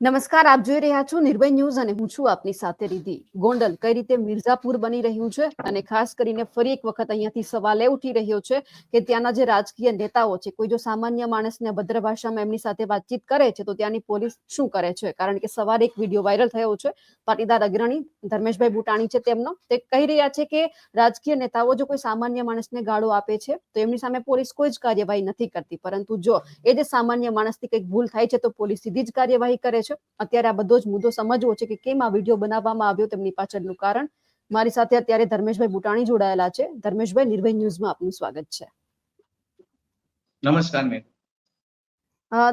નમસ્કાર, આપ જોઈ રહ્યા છો નિર્ભય ન્યૂઝ અને હું છું આપની સાથે રીધિ ગોંડલ કઈ રીતે મિર્ઝાપુર બની રહ્યું છે અને ખાસ કરીને ફરી એક વખત અહીંયાથી સવાલ એ ઉઠી રહ્યો છે કે ત્યાંના જે રાજકીય નેતાઓ છે, કોઈ જો સામાન્ય માણસને ભદ્ર ભાષામાં એમની સાથે વાતચીત કરે છે, તો ત્યાંની પોલીસ શું કરે છે? કારણ કે સવારે એક વીડિયો વાયરલ થયો છે, પાટીદાર અગ્રણી ધર્મેશભાઈ બુટાણી છે તેમનો. તે કહી રહ્યા છે કે રાજકીય નેતાઓ જો કોઈ સામાન્ય માણસને ગાળો આપે છે, તો એમની સામે પોલીસ કોઈ જ કાર્યવાહી નથી કરતી. પરંતુ જો એ જે સામાન્ય માણસથી કંઈક ભૂલ થાય છે, તો પોલીસ સીધી જ કાર્યવાહી કરે છે. અત્યારે આ બધો જ મુદ્દો સમજવો છે કે કેમ આ વીડિયો બનાવવામાં આવ્યો તેમની પાછળનું કારણ. મારી સાથે અત્યારે ધર્મેશભાઈ બુટાણી જોડાયેલા છે. ધર્મેશભાઈ નિર્ભય ન્યૂઝમાં આપનું સ્વાગત છે. નમસ્કાર મેમ.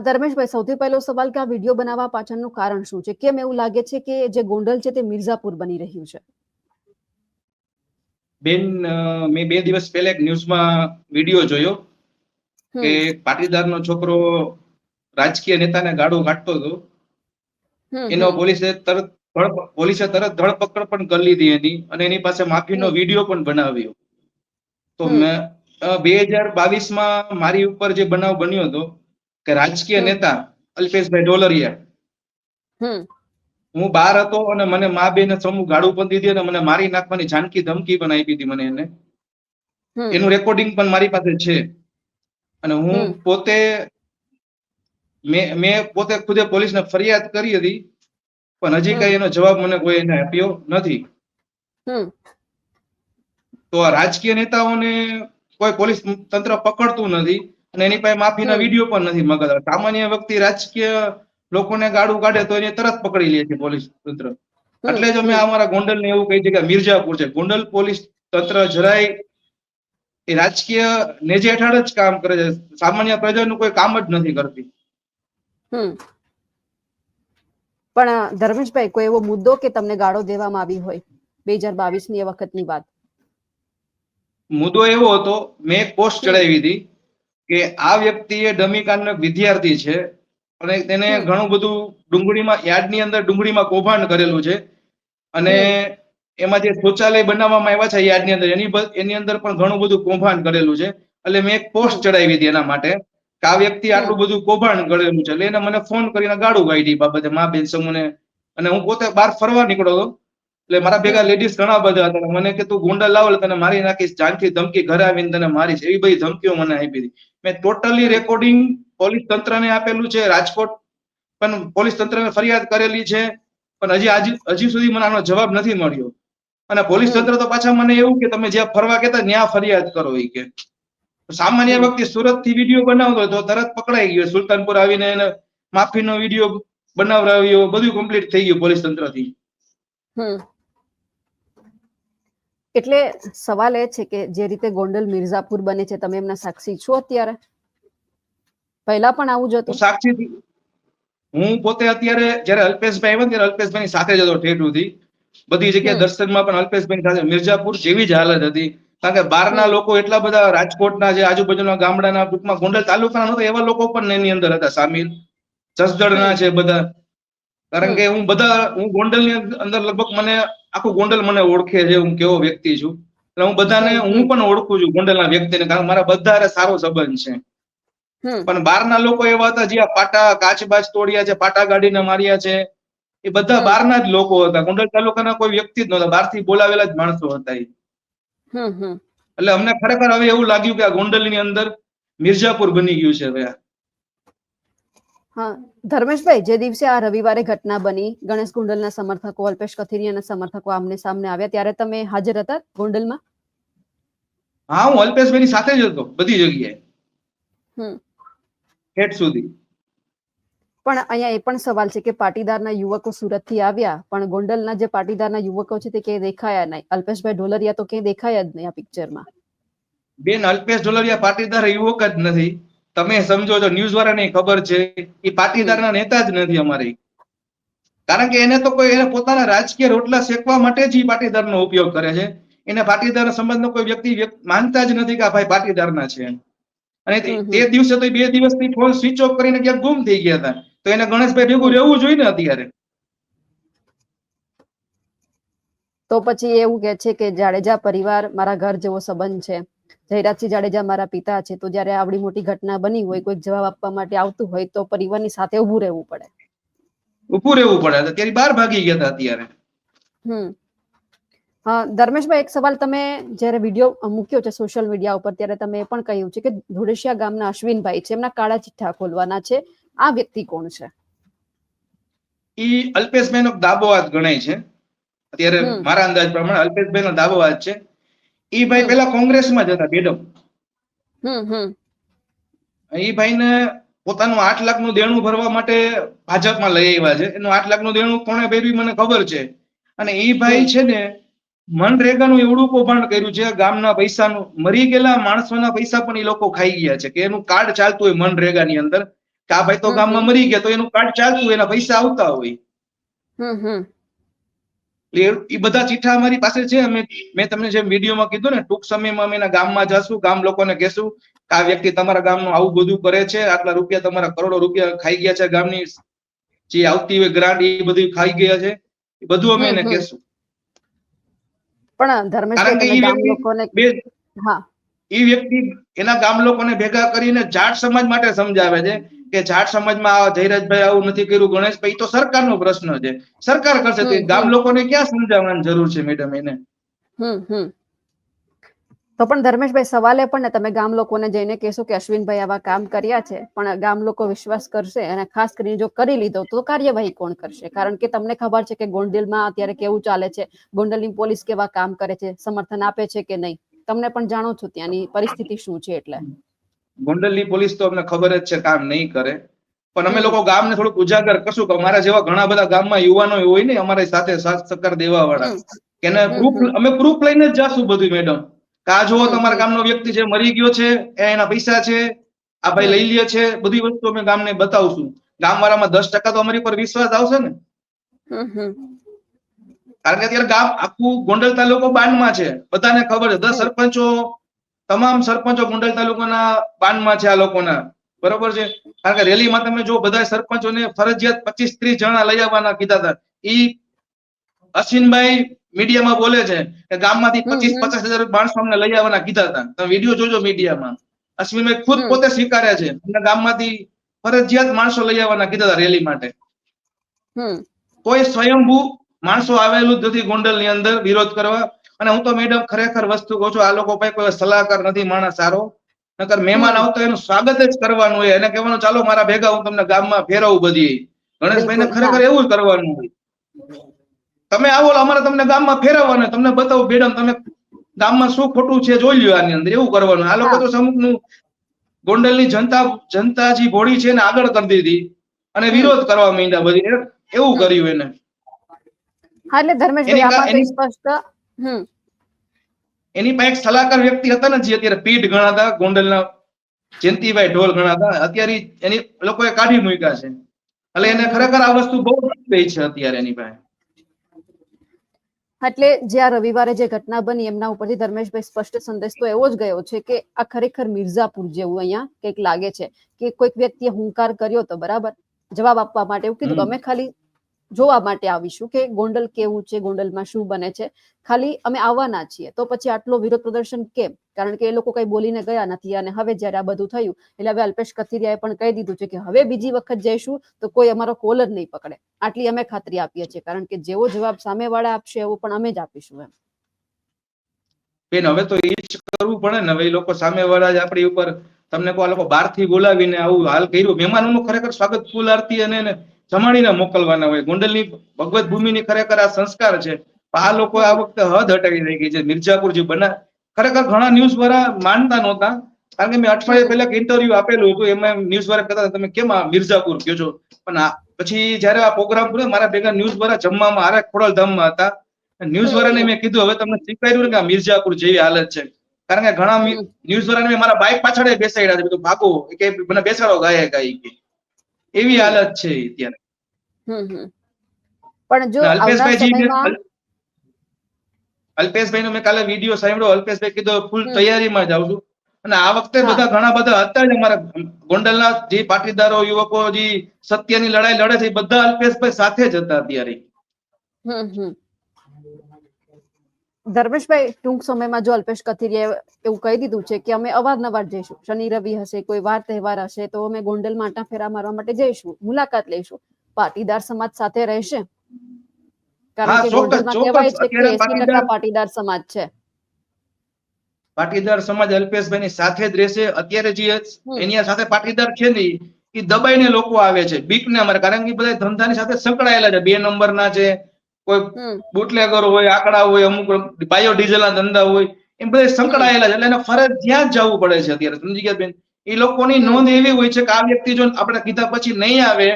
ધર્મેશભાઈ સૌથી પહેલો સવાલ કે આ વીડિયો બનાવવા પાછળનું કારણ શું છે? કેમ એવું લાગે છે કે જે ગોંડલ છે તે મિર્ઝાપુર બની રહ્યું છે? બેન મેં બે દિવસ પહેલા એક ન્યૂઝમાં વીડિયો જોયો કે પાટીદારનો છોકરો રાજકીય નેતાને ગાળો કાઢતો હતો. એનો પોલીસે તરત પોલીસે તરત ધરપકડ પણ કરી લીધી એની અને એની પાસે માફીનો. વીડિયો પણ બનાવ્યો. તો મેં બે હજાર બાવીસમાં મારી ઉપર જે બનાવ બન્યો હતો કે રાજકીય નેતા અલ્પેશભાઈ ડોલરિયા. હું બહાર હતો અને મને મા બેને સમૂહ ગાળું પણ દીધી અને મને મારી નાખવાની જાનકી ધમકી પણ આપી હતી મને એને. એનું રેકોર્ડિંગ પણ મારી પાસે છે. અને હું પોતે મેં મેં પોતે ખુદે પોલીસને ફરિયાદ કરી હતી પણ હજી. કઈ એનો જવાબ મને કોઈ એને આપ્યો નથી તો આ રાજકીય નેતાઓને કોઈ પોલીસ તંત્ર પકડતું નથી અને એની પાસે માફીના. વીડિયો પણ નથી મગજ સામાન્ય વ્યક્તિ રાજકીય લોકોને ગાડું કાઢે તો એને તરત પકડી લે છે પોલીસ તંત્ર એટલે જ અમે અમારા ગોંડલ ને એવું કહી છે કે મિર્જાપુર છે ગોંડલ પોલીસ તંત્ર જરાય એ રાજકીય નેજે હેઠળ જ કામ કરે છે સામાન્ય પ્રજાનું કોઈ કામ જ નથી કરતી. પણ ધર્મેશભાઈ કોઈ એવો મુદ્દો કે તમને ગાળો દેવામાં આવી હોય? બે હજાર બાવીસની એ વખતની વાત. મુદ્દો એવો હતો મેં પોસ્ટ ચડાવી હતી કે આ વ્યક્તિ એ ડમી કાર્ડનો વિદ્યાર્થી છે અને તેને ઘણું બધું ડુંગળીમાં યાર્ડની અંદર ડુંગળીમાં કૌભાંડ કરેલું છે. અને એમાં જે શૌચાલય બનાવવામાં આવ્યા છે યાર્ડની અંદર એની એની અંદર પણ ઘણું બધું કૌભાંડ કરેલું છે. એટલે મેં એક પોસ્ટ ચડાવી હતી એના માટે. કે આ વ્યક્તિ આટલું બધું કૌભાંડ કરેલું છે એટલે એને મને ફોન કરીને ગાડું કાઢી બાબતે મા બેન સમૂહને. અને હું પોતે બહાર ફરવા નીકળ્યો હતો એટલે મારા ભેગા લેડીઝ ઘણા બધા હતા મને કે તું ગુંડા લાવ તને મારી નાખીશ જાનથી ધમકી ઘરે આવીને તને મારીશ એવી બધી ધમકીઓ મને આપી હતી. મેં ટોટલી રેકોર્ડિંગ પોલીસ તંત્રને આપેલું છે રાજકોટ પણ પોલીસ તંત્રને ફરિયાદ કરેલી છે પણ હજી આજ હજી સુધી મને આનો જવાબ નથી મળ્યો. અને પોલીસ તંત્ર તો પાછા મને એવું કે તમે જ્યાં ફરવા કહેતા ત્યાં ફરિયાદ કરો એ કે. સામાન્ય. વ્યક્તિ સુરતથી વીડિયો બનાવતો તો તરત પકડાઈ ગયો. સુલતાનપુર આવીને એને માફીનો વીડિયો બનાવડાવ્યો. બધું કમ્પ્લીટ થઈ ગયું પોલીસ તંત્રથી. થી એટલે સવાલ એ છે કે જે રીતે ગોંડલ મિર્ઝાપુર બને છે તમે એમના સાક્ષી છો અત્યારે? પહેલા પણ આવું જ હતું? સાક્ષી હું પોતે અત્યારે જ્યારે અલ્પેશભાઈ આવ્યા ત્યારે અલ્પેશભાઈ સાથે જ હતો ઠેઠુંથી બધી જગ્યાએ દર્શનમાં પણ અલ્પેશભાઈ સાથે. મિર્ઝાપુર જેવી જ હાલત હતી. કારણ કે બહારના લોકો એટલા બધા રાજકોટના જે આજુબાજુના ગામડાના ટૂંકમાં ગોંડલ તાલુકાના નહોતા એવા લોકો પણ એની અંદર હતા સામેલ જસદણના. છે બધા કારણ કે હું બધા હું ગોંડલની અંદર લગભગ મને આખું ગોંડલ મને ઓળખે છે હું કેવો વ્યક્તિ છું એટલે હું બધાને હું પણ ઓળખું છું ગોંડલના વ્યક્તિને કારણ કે મારા બધા સારો સંબંધ છે. પણ બહારના લોકો એવા હતા જે આ પાટા કાચબાજ તોડ્યા છે પાટા ગાડીને માર્યા છે એ બધા. બહારના જ લોકો હતા ગોંડલ તાલુકાના કોઈ વ્યક્તિ જ નહોતા બહારથી બોલાવેલા જ માણસો હતા એ. એટલે અમને ખરેખર હવે એવું લાગ્યું કે આ ગોંડલની અંદર મિર્જાપુર બની ગયું છે હવે આ. હા ધર્મેશભાઈ જે દિવસે આ રવિવારે ઘટના બની ગણેશ ગોંડલના સમર્થકો અલ્પેશ કથિરિયાના સમર્થકો આમને સામને આવ્યા ત્યારે તમે હાજર હતા ગોંડલમાં? હા હું અલ્પેશભાઈની સાથે જ હતો બધી જગ્યાએ. હમ. હેઠ સુધી. પણ અહીંયા એ પણ સવાલ છે કે પાટીદારના યુવકો સુરતથી આવ્યા પણ ગોંડલના જે પાટીદારના યુવકો છે તે ક્યાંય દેખાયા નહીં. અલ્પેશભાઈ ઢોલરિયા તો ક્યાંય દેખાયા જ નહીં આ પિક્ચરમાં. બેન અલ્પેશ ઢોલરિયા પાટીદાર યુવક જ નથી. તમે સમજો છો ન્યૂઝ વાળાને ખબર છે એ પાટીદારના નેતા જ નથી અમારે. કારણ કે એને તો કોઈ એને પોતાના રાજકીય રોટલા શેકવા માટે જ પાટીદારનો ઉપયોગ કરે છે. એને પાટીદાર સંબંધનો કોઈ વ્યક્તિ માનતા જ નથી કે આ ભાઈ પાટીદારના છે અને. તે દિવસે તો બે દિવસથી ફોન સ્વિચ ઓફ કરીને ક્યાંક ગુમ થઈ ગયા હતા. તો એને ગણેશભાઈ ભેગું રહેવું જોઈએ ને અત્યારે? તો પછી એવું કે છે કે જાડેજા પરિવાર મારા ઘર જેવો સંબંધ છે. જયરાજસિંહ જાડેજા મારા પિતા છે. તો જયારે આવડી મોટી ઘટના બની હોય કોઈક જવાબ આપવા માટે આવતું હોય તો પરિવારની સાથે ઉભું રહેવું પડે. ઉભું રહેવું પડે. ત્યારે બહાર ભાગી ગયા હતા અત્યારે. હમ. ધર્મેશભાઈ એક સવાલ તમે જ્યારે વીડિયો મૂક્યો છે સોશિયલ મીડિયા ઉપર ત્યારે તમે એ પણ કહ્યું છે કે ધોળેશિયા ગામના અશ્વિનભાઈ છે. એમના કાળા ચિઠ્ઠા ખોલવાના છે. આ વ્યક્તિ કોણ છે? ઈ અલ્પેશભાઈ નો દાબો વાત ગણાય છે. અત્યારે મારા અંદાજ પ્રમાણે અલ્પેશભાઈ નો દાબો હાથ છે. ઈ ભાઈ પેલા કોંગ્રેસમાં જ હતા બેડમ. ઈ ભાઈને પોતાનું આઠ લાખનું દેણું ભરવા માટે ભાજપમાં લઈ આવ્યા છે. એનું આઠ લાખનું દેણું કોણે ભર્યું મને ખબર છે. અને એ ભાઈ છે ને મનરેગાનું એવડું કૌભાંડ કર્યું છે. ગામના પૈસાનું મરી ગયેલા માણસોના પૈસા પણ એ લોકો ખાઈ ગયા છે. કે એનું કાર્ડ ચાલતું હોય મનરેગાની અંદર. કે આ ભાઈ તો ગામમાં મરી ગયા તો એનું કાર્ડ ચાલતું એના પૈસા આવતા હોય. એ બધા ચિઠ્ઠા અમારી પાસે છે. અમે મેં તમને જેમ વિડીયોમાં કીધું ને ટૂંક સમયમાં અમે એના ગામમાં જશું ગામ લોકોને કહેશું કે આ વ્યક્તિ તમારા ગામનું આવું બધું કરે છે આટલા રૂપિયા તમારા કરોડો રૂપિયા ખાઈ ગયા છે ગામની જે આવતી હોય ગ્રાન્ટ એ બધું ખાઈ ગયા છે. એ બધું અમે એને. કહેશું. પણ ધર્મેશભાઈ ગામ વ્યક્તિ લોકોને હા. એ વ્યક્તિ એના ગામ લોકોને ભેગા કરીને જાટ સમાજ માટે સમજાવે છે. કે જાટ સમાજમાં જયરાજભાઈ આવું નથી કર્યું ગણેશભાઈ તો સરકારનો પ્રશ્ન છે. સરકાર કરશે તો ગામ લોકોને ક્યાં સમજાવવાની જરૂર છે મેડમ એને? તો પણ ધર્મેશભાઈ સવાલે પણ તમે ગામ લોકોને જઈને કહેશો કે અશ્વિનભાઈ આવા કામ કર્યા છે પણ ગામ લોકો વિશ્વાસ કરશે અને ખાસ કરીને જો કરી લીધો તો કાર્યવાહી કોણ કરશે? કારણ કે તમને ખબર છે કે ગોંડલમાં અત્યારે કેવું ચાલે છે? ગોંડલની પોલીસ કેવા કામ કરે છે? સમર્થન આપે છે કે નહીં? તમને પણ જાણો છો ત્યાંની પરિસ્થિતિ શું છે એટલે. ગોંડલની પોલીસ તો અમને ખબર જ છે કામ નહીં કરે. પણ અમે લોકો ગામને થોડુંક ઉજાગર કરશું કે અમારા જેવા ઘણા બધા ગામમાં યુવાનો હોય ને અમારી સાથે સાથ સહકાર દેવા વાળા એને હમ, અમે પ્રૂફ લઈને જ જાશું બધું મેડમ કે આ જુઓ તમારા ગામનો વ્યક્તિ છે મરી ગયો છે એના પૈસા છે આ ભાઈ લઈ લે છે બધી વસ્તુ અમે ગામને બતાવશું. ગામવાળામાં દસ ટકા તો અમારી પર વિશ્વાસ આવશે ને. કારણ કે અત્યારે ગામ આખું ગોંડલ તાલુકો બાનમાં છે. બધાને ખબર છે. દસ સરપંચો તમામ સરપંચો ગોંડલ તાલુકાના બાનમાં છે આ લોકોના. બરોબર છે? કારણ કે રેલીમાં તમે જો બધા સરપંચોને ફરજિયાત પચીસ ત્રીસ જણા લઈ આવવાના કીધા હતા. ઈ અશ્વિનભાઈ મીડિયામાં બોલે છે કે ગામમાંથી પચીસ પચાસ હજાર માણસો અમને લઈ આવવાના કીધા હતા. તમે વીડિયો જોજો મીડિયામાં. અશ્વિનભાઈ ખુદ પોતે સ્વીકારે છે. અમને ગામમાંથી ફરજિયાત માણસો લઈ આવવાના કીધા હતા રેલી માટે. કોઈ સ્વયંભૂ માણસો આવેલું જ નથી ગોંડલની અંદર વિરોધ કરવા. અને હું તો મેડમ ખરેખર વસ્તુ કહું છું આ લોકો પાસે કોઈ સલાહકાર નથી માણસ સારો. નકર મહેમાન આવતો એનું સ્વાગત જ કરવાનું હોય. એને કહેવાનું ચાલો મારા ભેગા હું તમને ગામમાં ફેરવું બધી. ગણેશભાઈ ને ખરેખર એવું જ કરવાનું હોય. તમે આવો અમારે તમને ગામમાં ફેરવવાનું તમને બતાવો મેડમ તમે ગામમાં શું ખોટું છે જોઈ લ્યો આની અંદર. એવું કરવાનું. આ લોકો તો અમુકનું ગોંડલની જનતા જનતા જે ભોળી છે એને આગળ કરી દીધી. અને વિરોધ કરવા માંડ્યા બધી. એવું કર્યું એને. હા એટલે ધર્મેશભાઈ આમાં સ્પષ્ટ. એની પાસે એક સલાહકાર વ્યક્તિ હતા ને જે અત્યારે પીઠ ગણાતા ગોંડલના જયંતિભાઈ ઢોલ ગણાતા અત્યારે એની લોકોએ કાઢી મૂક્યા છે. એટલે એને. ખરેખર આ વસ્તુ બહુ ગઈ છે અત્યારે એની પાસે. એટલે જે આ રવિવારે જે ઘટના બની એમના ઉપરથી ધર્મેશભાઈ સ્પષ્ટ સંદેશ તો એવો જ ગયો છે કે આ ખરેખર મિર્ઝાપુર જેવું અહીંયા કંઈક લાગે છે કે કોઈક વ્યક્તિએ હુંકાર કર્યો તો બરાબર? જવાબ આપવા માટે એવું કીધું અમે ખાલી જોવા માટે આવીશું કે ગોંડલ કેવું છે, ગોંડલમાં શું બને છે. ખાલી અમે આવવાના છીએ, તો પછી આટલો વિરોધ પ્રદર્શન કેમ? કારણ કે એ લોકો કઈ બોલીને ગયા નથી અને હવે જયારે આ બધું થયું, એટલે હવે અલ્પેશ કથિરિયાએ પણ કહી દીધું છે કે હવે બીજી વખત જઈશું તો કોઈ અમારો કોલ જ નહીં પકડે. આટલી અમે ખાતરી આપીએ છીએ, કારણ કે જેવો જવાબ સામેવાળા આપશે એવો પણ અમે જ આપીશું એમ. બેન, હવે તો એ જ કરવું પડે ને, હવે એ લોકો સામે વાળા જ આપણી ઉપર, તમને કોઈ લોકો બહારથી બોલાવીને આવું હાલ કર્યું. મહેમાનોનું ખરેખર સ્વાગત ફૂલ આરતી અને જમાડીને મોકલવાના હોય. ગોંડલની ભગવત ભૂમિની ખરેખર આ સંસ્કાર છે. આ લોકો આ વખતે હદ હટાવી રહી ગઈ છે. મિર્જાપુર જે બના ખરેખર ઘણા ન્યૂઝ વાળા માનતા નહોતા. કારણ કે મેં અઠવાડિયા. પહેલા ઇન્ટરવ્યુ આપેલું હતું. એમાં ન્યૂઝ વાળા કહેતા તમે કેમ આ મિર્ઝાપુર કહો છો? પણ પછી જયારે આ પ્રોગ્રામ પૂરો મારા ભેગા ન્યૂઝ વાળા જમવામાં હારે ખોડલધામમાં હતા. ન્યૂઝ વાળાને મેં કીધું, હવે તમને સ્વીકાર્યું કે આ મિર્જાપુર જેવી હાલત છે. કારણ કે ઘણા ન્યૂઝ વાળાને મારા બાઇક પાછળ બેસાડ્યા છે. બધું ભાગો કે મને બેસાડો, ગાય ગાય એવી હાલત છે અત્યારે. પણ જો અલ્પેશભાઈ જી અલ્પેશભાઈ નો મેં કાલે વીડિયો સાંભળ્યો. અલ્પેશભાઈ કીધું ફૂલ તૈયારીમાં તૈયારીમાં જાઉં છું. અને આ વખતે બધા ઘણા બધા હતા જ અમારા ગોંડલના જે પાટીદારો યુવકો જે સત્યની લડાઈ લડે છે બધા અલ્પેશભાઈ સાથે જ હતા અત્યારે. હમ હમ. ધર્મેશભાઈ ટૂંક સમયમાં જો અલ્પેશ કથિરીએ એવું કહી દીધું છે કે અમે અવારનવાર જઈશું શનિ રવિ હશે કોઈ વાર તહેવાર હશે તો અમે ગોંડલ માટા ફેરા મારવા માટે જઈશું મુલાકાત લઈશું. પાટીદાર સમાજ સાથે રહેશે. કારણ કે ગોંડલમાં કહેવાય છે કે એસી ટકા પાટીદાર- સમાજ છે. પાટીદાર સમાજ અલ્પેશભાઈની સાથે જ રહેશે. અત્યારે જે એની સાથે પાટીદાર છે ને એ દબાઈને લોકો આવે છે. બીક ને અમારે કારણ કે બધા ધંધાની સાથે સંકળાયેલા છે. બે નંબરના છે કોઈ બુટલેગર હોય આંકડા હોય અમુક બાયો ડીઝલના ધંધા હોય એમ બધા સંકળાયેલા છે. એટલે એને ફરજિયાત જવું પડે છે અત્યારે. સમજી ગયા બેન? એ લોકોની નોંધ એવી હોય છે કે આ વ્યક્તિ જો આપણે કીધા પછી નહીં આવે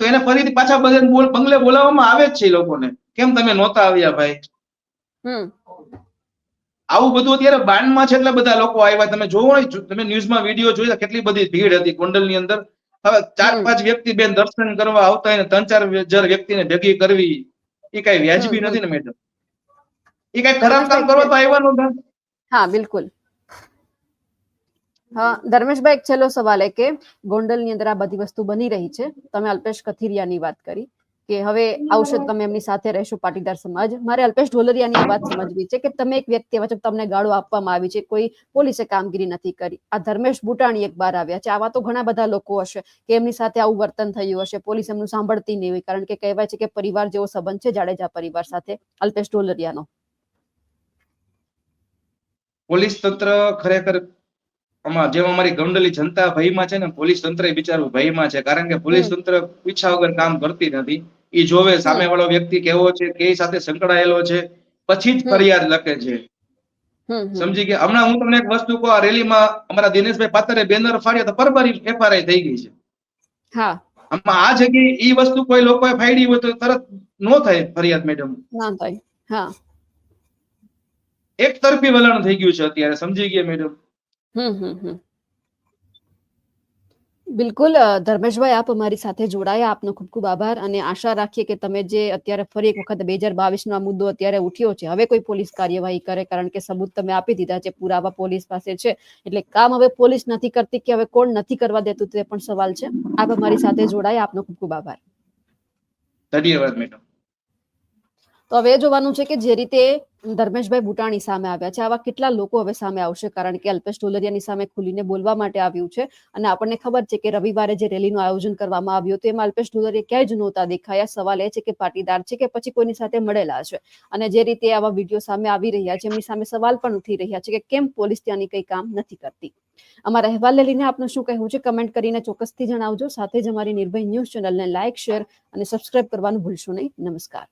તો એને ફરીથી પાછા બધા બોલ- બંગલે બોલાવવામાં આવે જ છે એ લોકોને. કેમ તમે નહોતા આવ્યા ભાઈ? આવું બધું અત્યારે બાનમાં છે એટલે બધા લોકો આવ્યા. તમે જોવો ને તમે ન્યૂઝમાં વીડિયો જોયા કેટલી બધી ભીડ હતી ગોંડલની અંદર. હવે ચાર પાંચ વ્યક્તિ બેન દર્શન કરવા આવતા ત્રણ ચાર હજાર વ્યક્તિને ભેગી કરવી. એ કઈ વ્યાજબી. નથી ને મેડમ એ કઈ ખરાબ કામ કરો તો આવ્યા નહોતા હા બિલકુલ. હા ધર્મેશભાઈ એક છેલ્લો સવાલ એ કે ગોંડલની અંદર આ બધી વસ્તુ બની રહી છે. તમે અલ્પેશ કથિરિયાની વાત કરી. કે હવે આવશે તમે એમની સાથે રહેશો પાટીદાર સમાજ. મારે અલ્પેશ ઢોલરિયાની આ વાત સમજવી છે કે તમે એક વ્યક્તિ વચ્ચે તમને ગાળો આપવામાં આવી છે કોઈ પોલીસે કામગીરી નથી કરી. આ ધર્મેશ બુટાણી એક બાર આવ્યા છે. આવા તો ઘણા બધા લોકો હશે કે એમની સાથે આવું વર્તન થયું હશે પોલીસ એમનું સાંભળતી નહીં હોય. કારણ કે કહેવાય છે કે પરિવાર જેવો સંબંધ છે જાડેજા પરિવાર સાથે. અલ્પેશ ઢોલરિયાનો. પોલીસ તંત્ર ખરેખર આમાં જેમ અમારી ગંડલી જનતા ભયમાં છે ને પોલીસ તંત્ર બિચારું ભયમાં છે. કારણ કે પોલીસ. તંત્ર પૂછ્યા વગર કામ કરતી નથી. એ જોવે સામે વાળો વ્યક્તિ કેવો છે કે સાથે સંકળાયેલો છે પછી જ ફરિયાદ લખે છે. સમજી ગયા? હમણાં હું તમને એક વસ્તુ કહું આ રેલીમાં અમારા દિનેશભાઈ પાતરે બેનર ફાડ્યા તો પરબારી એફઆરઆઈ થઈ ગઈ છે. હા. આમાં આ જગ્યાએ ઈ વસ્તુ કોઈ લોકોએ ફાડી હોય તો તરત નો થાય ફરિયાદ મેડમ. ના થાય. હા. એક તરફી વલણ થઈ ગયું છે અત્યારે. સમજી ગયા મેડમ? હમ હમ હમ. બિલકુલ ધર્મેશભાઈ, આપ અમારી સાથે જોડાયા. આપનો ખૂબ ખૂબ આભાર અને આશા રાખીએ કે તમે જે અત્યારે ફરી એક વખત બે હજાર બાવીસનો મુદ્દો અત્યારે ઉઠ્યો છે, હવે કોઈ પોલીસ કાર્યવાહી કરે, કારણ કે સબૂત તમે આપી દીધા છે, પુરાવા પોલીસ પાસે છે. એટલે કામ હવે પોલીસ નથી કરતી કે હવે કોણ નથી કરવા દેતું તે પણ સવાલ છે. આપ અમારી સાથે જોડાયા. આપનો ખૂબ ખૂબ આભાર. ધન્યવાદ, મેડમ. તો હવે જોવાનું છે કે જે રીતે ધર્મેશભાઈ ભૂટાણી સામે આવ્યા છે, આવા કેટલા લોકો હવે સામે આવશે? કારણ કે અલ્પેશ ઢોલરિયાની સામે ખુલીને બોલવા માટે આવ્યું છે અને આપણને ખબર છે કે રવિવારે જે રેલીનું આયોજન કરવામાં આવ્યું હતું, એમાં અલ્પેશ ઢોલરિયા ક્યાંય જ નહોતા દેખાયા. સવાલ એ છે કે પાટીદાર છે કે પછી કોઈની સાથે મળેલા છે? અને જે રીતે આવા વીડિયો સામે આવી રહ્યા છે, એમની સામે સવાલ પણ ઉઠી રહ્યા છે કે કેમ પોલીસ ત્યાંની કંઈ કામ નથી કરતી? અમારા અહેવાલને લઈને આપનું શું કહેવું છે? કમેન્ટ કરીને ચોક્કસથી જણાવજો. સાથે જ અમારી નિર્ભય ન્યૂઝ ચેનલને લાઇક શેર અને સબસ્ક્રાઇબ કરવાનું ભૂલશો નહીં. નમસ્કાર.